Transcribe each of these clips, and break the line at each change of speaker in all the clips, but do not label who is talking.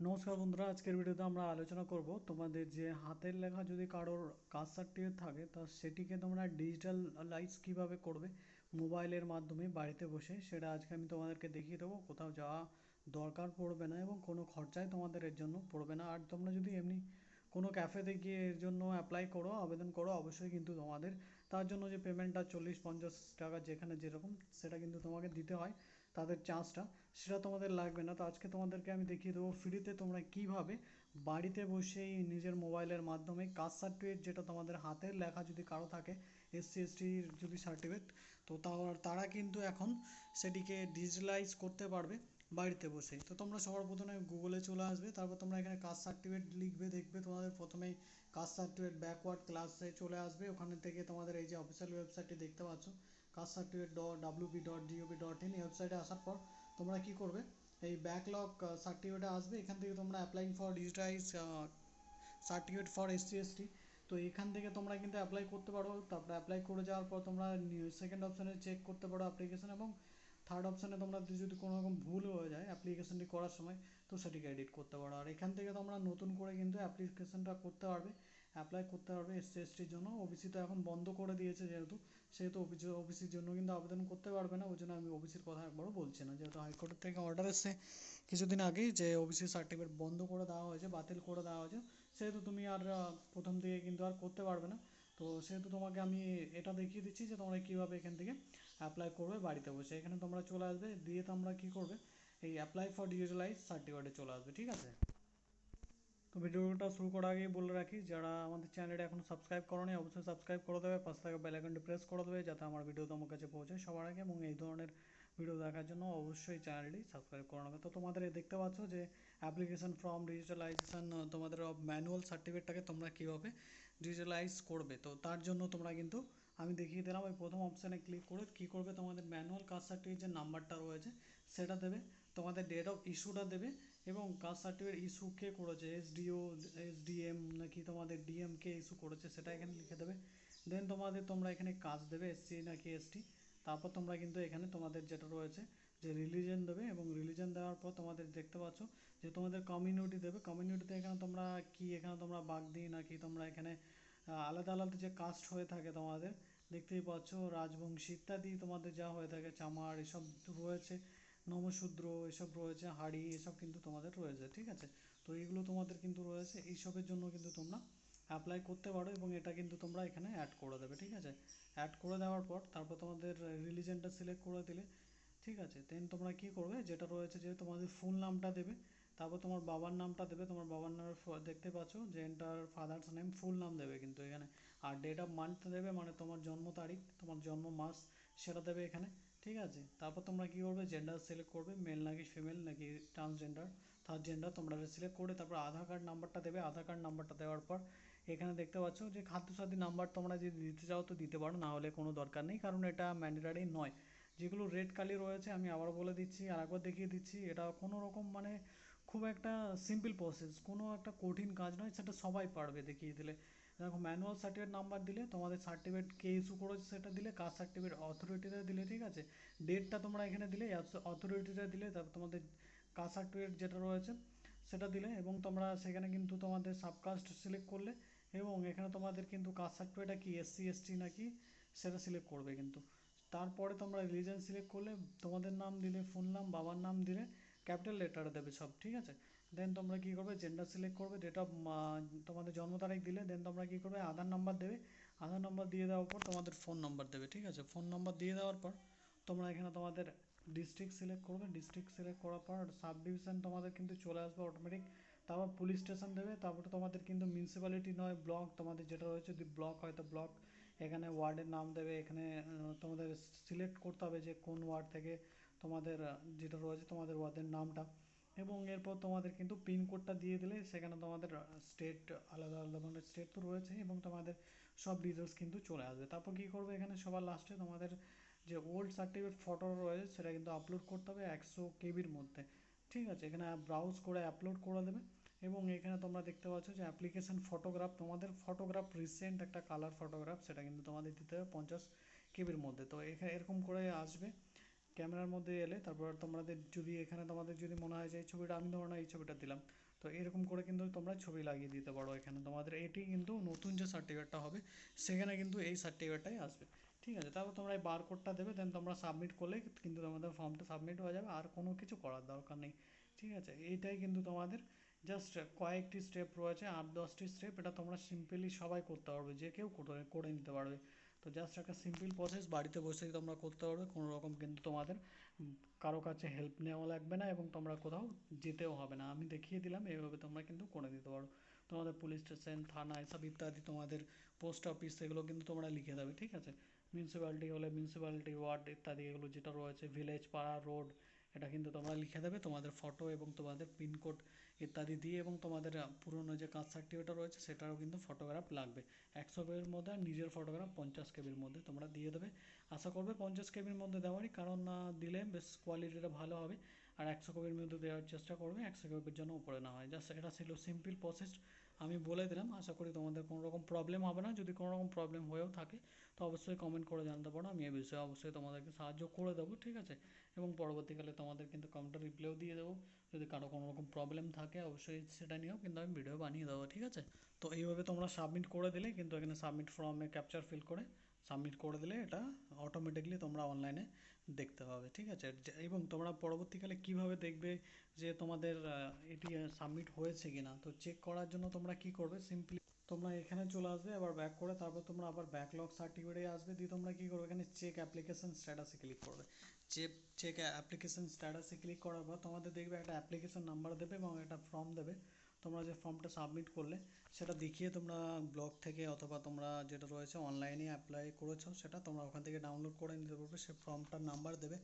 নমস্কার বন্ধুরা, আজকের ভিডিওতে আমরা আলোচনা করব তোমাদের যে হাতের লেখা যদি কারোর কাস্ট সার্টিফিকেট থাকে, তা সেটিকে তোমরা ডিজিটালাইজ কীভাবে করবে? মোবাইলের মাধ্যমে বাড়িতে বসে সেটা আজকে আমি তোমাদেরকে দেখিয়ে দেবো। কোথাও যাওয়া দরকার পড়বে না এবং কোনো খরচাই তোমাদের এর জন্য পড়বে না। আর তোমরা যদি এমনি কোনো ক্যাফেতে গিয়ে এর জন্য অ্যাপ্লাই করো, আবেদন করো, অবশ্যই কিন্তু তোমাদের তার জন্য যে পেমেন্টটা চল্লিশ, পঞ্চাশ টাকা যেখানে যেরকম, সেটা কিন্তু তোমাকে দিতে হয়। তাদের চান্সটা, সেটা তোমাদের লাগবে না। তো আজকে তোমাদেরকে আমি দেখিয়ে দেবো ফ্রিতে তোমরা কীভাবে বাড়িতে বসেই নিজের মোবাইলের মাধ্যমে কাস্ট সার্টিফিকেট যেটা তোমাদের হাতের লেখা যদি কারও থাকে এসসি এসটির যদি সার্টিফিকেট তো তার, তারা কিন্তু এখন সেটিকে ডিজিটালাইজ করতে পারবে। বাড়িতে বসেই তো তোমরা সবার প্রথমে গুগলে চলে আসবে, তারপর তোমরা এখানে কাস্ট সার্টিফিকেট লিখবে, দেখবে তোমাদের প্রথমেই কাস্ট সার্টিফিকেট ব্যাকওয়ার্ড ক্লাসে চলে আসবে। ওখানে থেকে তোমাদের এই যে অফিসিয়াল ওয়েবসাইটটি দেখতে পাচ্ছ caste certificate dot WB dot G O V dot in ওয়েবসাইটে আসার পর তোমরা কী করবে, এই ব্যাকলগ সার্টিফিকেটে আসবে। এখান থেকে তোমরা applying for digitize certificate for SC ST তো এখান থেকে তোমরা কিন্তু অ্যাপ্লাই করতে পারো। তারপরে অ্যাপ্লাই করে যাওয়ার পর তোমরা সেকেন্ড অপশানে চেক করতে পারো অ্যাপ্লিকেশন এবং থার্ড অপশানে তোমরা যদি কোনো রকম ভুল হয়ে যায় অ্যাপ্লিকেশনটি করার সময়, তো সেটিকে এডিট করতে পারো। আর এখান থেকে তোমরা নতুন করে কিন্তু অ্যাপ্লিকেশনটা করতে পারবে। অ্যাপ্লাই করতে পারবে এসসি এসটির জন্য। ওবিসি তো এখন বন্ধ করে দিয়েছে যেহেতু, সেহেতু ওবিসি ওবিসির জন্য কিন্তু আবেদন করতে পারবে না। ওই জন্য আমি ওবিসির কথা একবারও বলছি না। যেহেতু হাইকোর্টের থেকে অর্ডার এসছে কিছুদিন আগেই যে ওবিসি সার্টিফিকেট বন্ধ করে দেওয়া হয়েছে, বাতিল করে দেওয়া হয়েছে, সেহেতু তুমি আর প্রথম থেকে কিন্তু আর করতে পারবে না। তো সেহেতু তোমাকে আমি এটা দেখিয়ে দিচ্ছি যে তোমরা কীভাবে এখান থেকে অ্যাপ্লাই করবে বাড়িতে বসে। এখানে তোমরা চলে আসবে, দিয়ে তোমরা কি করবে? এই অ্যাপ্লাই ফর ডিজিটালাইজ সার্টিফিকেটে চলে আসবে, ঠিক আছে? তো ভিডিওটা শুরু করার আগেই বলে রাখি, যারা আমাদের চ্যানেলটা এখনও সাবস্ক্রাইব করো অবশ্যই সাবস্ক্রাইব করে দেবে, পাশে থাকা বেল প্রেস করে দেবে, যাতে আমার ভিডিও তোমার কাছে পৌঁছায় সবার আগে এবং এই ধরনের ভিডিও দেখার জন্য অবশ্যই চ্যানেলটি সাবস্ক্রাইব করে নেবে। তো তোমাদের দেখতে পাচ্ছ যে অ্যাপ্লিকেশন ফর্ম ডিজিটালাইজেশন তোমাদের ম্যানুয়াল সার্টিফিকেটটাকে তোমরা কীভাবে ডিজিটালাইজ করবে? তো তার জন্য তোমরা কিন্তু আমি দেখিয়ে দিলাম ওই প্রথম অপশানে ক্লিক করে কী করবে তোমাদের ম্যানুয়াল কাস্ট সার্টিফিকেট যে নাম্বারটা রয়েছে, সেটা দেবে, তোমাদের ডেট অফ ইস্যুটা দেবে এবং কাস্ট সার্টিফিকেট ইস্যু কে করেছে এসডিও এসডিএম নাকি তোমাদের ডিএম কে ইস্যু করেছে, সেটা এখানে লিখে দেবে। দেন তোমাদের তোমরা এখানে কাজ দেবে এসসি নাকি এসটি তারপর তোমরা কিন্তু এখানে তোমাদের যেটা রয়েছে যে রিলিজন দেবে এবং রিলিজন দেওয়ার পর তোমাদের দেখতে পাচ্ছ যে তোমাদের কমিউনিটি দেবে। কমিউনিটিতে এখানে তোমরা কি, এখানে তোমরা বাগদি নাকি, তোমরা এখানে আলাদা আলাদা যে কাস্ট হয়ে থাকে তোমাদের দেখতেই পাচ্ছ, রাজবংশী ইত্যাদি তোমাদের যা হয়ে থাকে, চামার এসব রয়েছে, নমশূদ্র এসব রয়েছে, হাড়ি এসব কিন্তু তোমাদের রয়েছে, ঠিক আছে? তো এইগুলো তোমাদের কিন্তু রয়েছে, এইসবের জন্য কিন্তু তোমরা অ্যাপ্লাই করতে পারো এবং এটা কিন্তু তোমরা এখানে অ্যাড করে দেবে, ঠিক আছে? অ্যাড করে দেওয়ার পর তারপর তোমাদের রিলিজনটা সিলেক্ট করে দিলে, ঠিক আছে? দেন তোমরা কী করবে, যেটা রয়েছে যে তোমাদের ফুল নামটা দেবে, তারপর তোমার বাবার নামটা দেবে, তোমার বাবার নামের দেখতে পাচ্ছ যে এন্টার ফাদার্স নেম ফুল নাম দেবে কিন্তু এখানে। আর ডেট অফ মান্থ দেবে মানে তোমার জন্ম তারিখ, তোমার জন্ম মাস, সেটা দেবে এখানে, ঠিক আছে? তারপর তোমরা কী করবে? জেন্ডার সিলেক্ট করবে মেল নাকি ফিমেল নাকি ট্রান্সজেন্ডার থার্ড জেন্ডার তোমরা সিলেক্ট করে তারপর আধার কার্ড নাম্বারটা দেবে। আধার কার্ড নাম্বারটা দেওয়ার পর এখানে দেখতে পাচ্ছ যে খাদ্যসাথী নাম্বার তোমরা যদি দিতে চাও তো দিতে পারো, না হলে কোনো দরকার নেই, কারণ এটা ম্যান্ডেটারি নয়। যেগুলো রেড কালি রয়েছে আমি আবার বলে দিচ্ছি, আর একবার দেখিয়ে দিচ্ছি, এটা কোনো রকম মানে খুব একটা সিম্পল প্রসেস কোনো একটা কঠিন কাজ নয়, সেটা সবাই পারবে দেখিয়ে দিলে। দেখো ম্যানুয়াল সার্টিফিকেট নাম্বার দিলে, তোমাদের সার্টিফিকেট কে ইস্যু করেছে সেটা দিলে কাস্ট সার্টিফিকেট অথরিটিতে দিলে, ঠিক আছে? ডেটটা তোমরা এখানে দিলে অথরিটিতে দিলে, তারপর তোমাদের কাস্ট সার্টিফিকেট যেটা রয়েছে, সেটা দিলে এবং তোমরা সেখানে কিন্তু তোমাদের সাবকাস্ট সিলেক্ট করলে এবং এখানে তোমাদের কিন্তু কাস্ট সার্টিফিকেটটা কি এসসি এসটি নাকি, সেটা সিলেক্ট করবে কিন্তু। তারপরে তোমরা রিলিজন সিলেক্ট করলে, তোমাদের নাম দিলে ফোন নাম বাবার নাম দিলে ক্যাপিটাল লেটার দেবে সব, ঠিক আছে? দেন তোমরা কী করবে? জেন্ডার সিলেক্ট করবে ডেট অফ তোমাদের জন্ম তারিখ দিলে দেন তোমরা কী করবে? আধার নাম্বার দেবে। আধার নাম্বার দিয়ে দেওয়ার পর তোমাদের ফোন নাম্বার দেবে, ঠিক আছে? ফোন নাম্বার দিয়ে দেওয়ার পর তোমরা এখানে তোমাদের ডিস্ট্রিক্ট সিলেক্ট করবে। ডিস্ট্রিক্ট সিলেক্ট করার পর সাব ডিভিশন তোমাদের কিন্তু চলে আসবে অটোমেটিক তারপর পুলিশ স্টেশন দেবে। তারপরে তোমাদের কিন্তু মিউনিসিপ্যালিটি নয় ব্লক তোমাদের যেটা রয়েছে, যদি ব্লক হয় তো ব্লক এখানে ওয়ার্ডের নাম দেবে, এখানে তোমাদের সিলেক্ট করতে হবে যে কোন ওয়ার্ড থেকে তোমাদের যেটা রয়েছে তোমাদের ওয়ার্ডের নামটা। এবং এরপর তোমাদের কিন্তু পিনকোডটা দিয়ে দিলে সেখানে তোমাদের স্টেট আলাদা আলাদা মানে স্টেট তো রয়েছে এবং তোমাদের সব ডিটেলস কিন্তু চলে আসবে। তারপর কী করবে এখানে সবার লাস্টে তোমাদের যে ওল্ড সার্টিফিকেট ফটো রয়েছে সেটা কিন্তু আপলোড করতে হবে একশো কেবির মধ্যে। ঠিক আছে? এখানে ব্রাউজ করে আপলোড করে দেবে এবং এখানে তোমরা দেখতে পাচ্ছ যে অ্যাপ্লিকেশান ফটোগ্রাফ তোমাদের ফটোগ্রাফ রিসেন্ট একটা কালার ফটোগ্রাফ সেটা কিন্তু তোমাদের দিতে হবে পঞ্চাশ কেবির মধ্যে। তো এখানে এরকম করে আসবে। ক্যামেরার মধ্যে এলে তারপর তোমাদের যদি এখানে তোমাদের যদি মনে হয় যে এই ছবিটা, আমি ধরো না এই ছবিটা দিলাম। তো এরকম করে কিন্তু তোমরা ছবি লাগিয়ে দিতে পারো এখানে। তোমাদের এটি কিন্তু নতুন যে সার্টিফিকেটটা হবে, সেখানে কিন্তু এই সার্টিফিকেটটাই আসবে। ঠিক আছে? তারপর তোমরা এই বারকোডটা দেবে দেন তোমরা সাবমিট করলে কিন্তু তোমাদের ফর্মটা সাবমিট হয়ে যাবে। আর কোনো কিছু করার দরকার নেই। ঠিক আছে? এইটাই কিন্তু তোমাদের জাস্ট কয়েকটি স্টেপ রয়েছে, আট, দশটি স্টেপ এটা তোমরা সিম্পলি সবাই করতে পারবে, যে কেউ করে করে নিতে পারবে। তো জাস্ট একটা সিম্পল প্রসেস বাড়িতে বসেই তোমরা করতে পারবে, কোনো রকম কিন্তু তোমাদের কারও কাছে হেল্প নেওয়া লাগবে না এবং তোমরা কোথাও যেতেও হবে না। আমি দেখিয়ে দিলাম এইভাবে তোমরা কিন্তু করে দিতে পারো। তোমাদের পুলিশ স্টেশন থানা, এসব ইত্যাদি তোমাদের পোস্ট অফিস এগুলো কিন্তু তোমরা লিখে দেবে, ঠিক আছে? মিউনিসিপ্যালিটি হলে মিউনিসিপ্যালিটি ওয়ার্ড ইত্যাদি এগুলো যেটা রয়েছে ভিলেজ পাড়া রোড এটা কিন্তু তোমরা লিখে দেবে, তোমাদের ফটো এবং তোমাদের পিনকোড ইত্যাদি দিয়ে এবং তোমাদের পুরনো যে কাস্ট সার্টিফিকেটটা রয়েছে সেটারও কিন্তু ফটোগ্রাফ লাগবে। একশো কেবির মধ্যে আর নিজের ফটোগ্রাফ পঞ্চাশ কেবির মধ্যে তোমরা দিয়ে দেবে। আশা করবে পঞ্চাশ কেবির মধ্যে দেওয়ারই কারণ না দিলে বেশ কোয়ালিটিটা ভালো হবে। আর একশো কেবির মধ্যে দেওয়ার চেষ্টা করবে, একশো কেবির জন্য উপরে না হয়। জাস্ট এটা ছিল সিম্পল প্রসেস আমি বলে দিলাম, আশা করি তোমাদের কোনো রকম প্রবলেম হবে না। যদি কোনো রকম প্রবলেম হয়েও থাকে, তো অবশ্যই কমেন্ট করে জানতে পারো। আমি এ বিষয়ে অবশ্যই তোমাদেরকে সাহায্য করে দেবো, ঠিক আছে? এবং পরবর্তীকালে তোমাদের কিন্তু কমেন্টটা রিপ্লাইও দিয়ে দেবো। যদি কারও কোনো রকম প্রবলেম থাকে, অবশ্যই সেটা নিয়েও কিন্তু আমি ভিডিও বানিয়ে দেবো, ঠিক আছে? তো এইভাবে তোমরা সাবমিট করে দিলে, কিন্তু এখানে সাবমিট ফর্মে ক্যাপচার ফিল করে সাবমিট করে দিলে এটা অটোমেটিকলি তোমরা অনলাইনে দেখতে পাবে, ঠিক আছে? এবং তোমরা পরবর্তীকালে কীভাবে দেখবে যে তোমাদের এটি সাবমিট হয়েছে কি না তো চেক করার জন্য তোমরা কি করবে? সিম্পলি তোমরা এখানে চলে আসবে, আবার ব্যাক করে তারপর তোমরা আবার ব্যাকলগ সার্টিফিকেটে আসবে, দিয়ে তোমরা কী করবে? এখানে চেক অ্যাপ্লিকেশন স্ট্যাটাসে ক্লিক করবে। চেক চেক অ্যাপ্লিকেশন স্ট্যাটাসে ক্লিক করার পর তোমাদের দেখবে একটা অ্যাপ্লিকেশন নাম্বার দেবে এবং একটা ফর্ম দেবে। তোমরা যে ফর্মটা সাবমিট করলে, সেটা দেখিয়ে তোমরা ব্লগ থেকে অথবা তোমরা যেটা রয়েছে অনলাইনে অ্যাপ্লাই করেছ, সেটা তোমরা ওখান থেকে ডাউনলোড করে নিতে পারবে। সে ফর্মটার নাম্বার দেবে।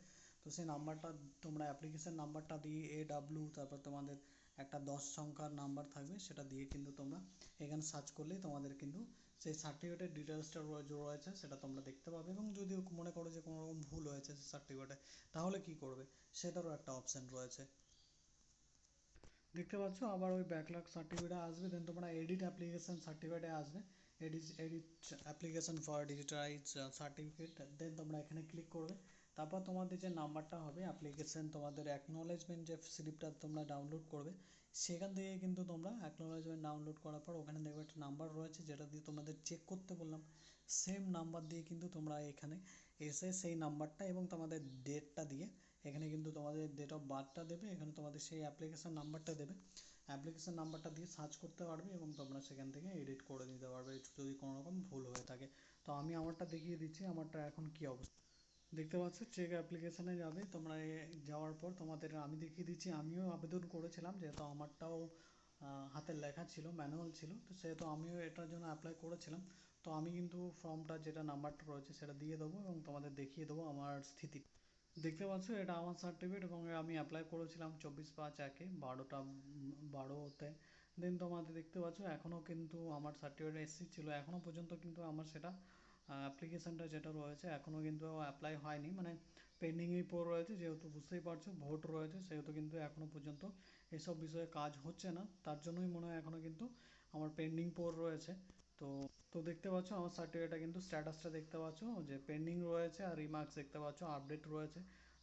তো সেই নাম্বারটা তোমরা অ্যাপ্লিকেশন নাম্বারটা দিয়ে এ ডাব্লু তারপর তোমাদের একটা দশ সংখ্যার নাম্বার থাকবে, সেটা দিয়ে কিন্তু তোমরা এখানে সার্চ করলেই তোমাদের কিন্তু সেই সার্টিফিকেটের ডিটেলসটা রয়েছে, সেটা তোমরা দেখতে পাবে। এবং যদি মনে করো যে কোনো রকম ভুল হয়েছে সার্টিফিকেটে তাহলে কি করবে? সেটারও একটা অপশান রয়েছে। দেখতে পাচ্ছ? আবার ওই ব্যাকলগ সার্টিফিকেটে আসবে দেন তোমরা এডিট অ্যাপ্লিকেশন সার্টিফিকেটে আসবে। Edit edit application for digitalise certificate then তোমরা এখানে ক্লিক করবে। তারপর তোমাদের যে নাম্বারটা হবে অ্যাপ্লিকেশন তোমাদের অ্যাকনোলেজমেন্ট যে স্লিপটা তোমরা ডাউনলোড করবে, সেখান থেকে কিন্তু তোমরা অ্যাকনোলেজমেন্ট ডাউনলোড করার পর ওখানে দেখবে একটা নাম্বার রয়েছে, যেটা দিয়ে তোমাদের চেক করতে বললাম। সেম নাম্বার দিয়ে কিন্তু তোমরা এখানে এসে সেই নাম্বারটা এবং তোমাদের ডেটটা দিয়ে এখানে কিন্তু তোমাদের ডেট অফ বার্থটা দেবে, এখানে তোমাদের সেই অ্যাপ্লিকেশান নাম্বারটা দেবে। অ্যাপ্লিকেশান নাম্বারটা দিয়ে সার্চ করতে পারবে এবং তোমরা সেখান থেকে এডিট করে নিতে পারবে যদি কোনো রকম ভুল হয়ে থাকে। তো আমি আমারটা দেখিয়ে দিচ্ছি, আমারটা এখন কী অবস্থা। দেখতে পাচ্ছ চেক অ্যাপ্লিকেশানে যাবে, তোমরা যাওয়ার পর তোমাদের আমি দেখিয়ে দিচ্ছি, আমিও আবেদন করেছিলাম, যেহেতু আমারটাও হাতের লেখা ছিল ম্যানুয়াল ছিল, তো সেহেতু আমিও এটার জন্য অ্যাপ্লাই করেছিলাম। তো আমি কিন্তু ফর্মটা যেটা নাম্বারটা রয়েছে সেটা দিয়ে দেবো এবং তোমাদের দেখিয়ে দেবো আমার স্থিতি। দেখতে পাচ্ছ, এটা আমার সার্টিফিকেট এবং আমি অ্যাপ্লাই করেছিলাম চব্বিশ পাঁচ একে, বারোটা, বারোতে। দেন তোমাদের দেখতে পাচ্ছ এখনও কিন্তু আমার সার্টিফিকেট এসেছিল এখনও পর্যন্ত কিন্তু আমার সেটা অ্যাপ্লিকেশানটা যেটা রয়েছে এখনও কিন্তু অ্যাপ্লাই হয়নি। মানে পেন্ডিংয়েই পড়ে রয়েছে, যেহেতু বুঝতেই পারছ ভোট রয়েছে, সেহেতু কিন্তু এখনও পর্যন্ত এসব বিষয়ে কাজ হচ্ছে না। তার জন্যই মনে হয় এখনও কিন্তু আমার পেন্ডিং পড়ে রয়েছে। তো তো দেখতে পাচ্ছ আমার সার্টিফিকেটটা কিন্তু স্ট্যাটাসটা দেখতে পাচ্ছ, যে পেন্ডিং রয়েছে আর রিমার্কস দেখতে পাচ্ছ আপডেট রয়েছে।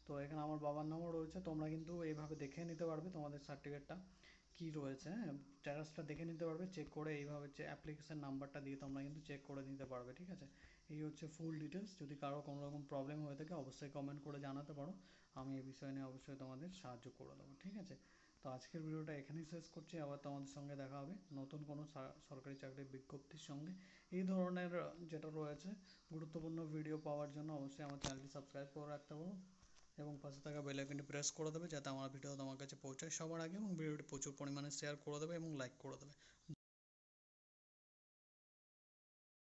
তো এখানে আমার বাবার নামও রয়েছে, তোমরা কিন্তু এইভাবে দেখে নিতে পারবে তোমাদের সার্টিফিকেটটা কী রয়েছে হ্যাঁ? স্ট্যাটাসটা দেখে নিতে পারবে চেক করে এইভাবে যে অ্যাপ্লিকেশান নাম্বারটা দিয়ে তোমরা কিন্তু চেক করে নিতে পারবে, ঠিক আছে? এই হচ্ছে ফুল ডিটেলস যদি কারও কোনো রকম প্রবলেম হয়ে থাকে, অবশ্যই কমেন্ট করে জানাতে পারো, আমি এই বিষয় নিয়ে অবশ্যই তোমাদের সাহায্য করে দেবো, ঠিক আছে? তো আজকের ভিডিওটা এখানেই শেষ করছি। আবার তোমাদের সঙ্গে দেখা হবে নতুন কোনো সরকারি চাকরির বিজ্ঞপ্তির সঙ্গে। এই ধরনের যেটা রয়েছে গুরুত্বপূর্ণ ভিডিও পাওয়ার জন্য অবশ্যই আমার চ্যানেলটি সাবস্ক্রাইব করে রাখতে পারো এবং পাশে থাকা বেল প্রেস করে দেবে যাতে আমার ভিডিও তোমার কাছে পৌঁছায় সবার আগে এবং ভিডিওটি প্রচুর পরিমাণে শেয়ার করে দেবে এবং লাইক করে দেবে।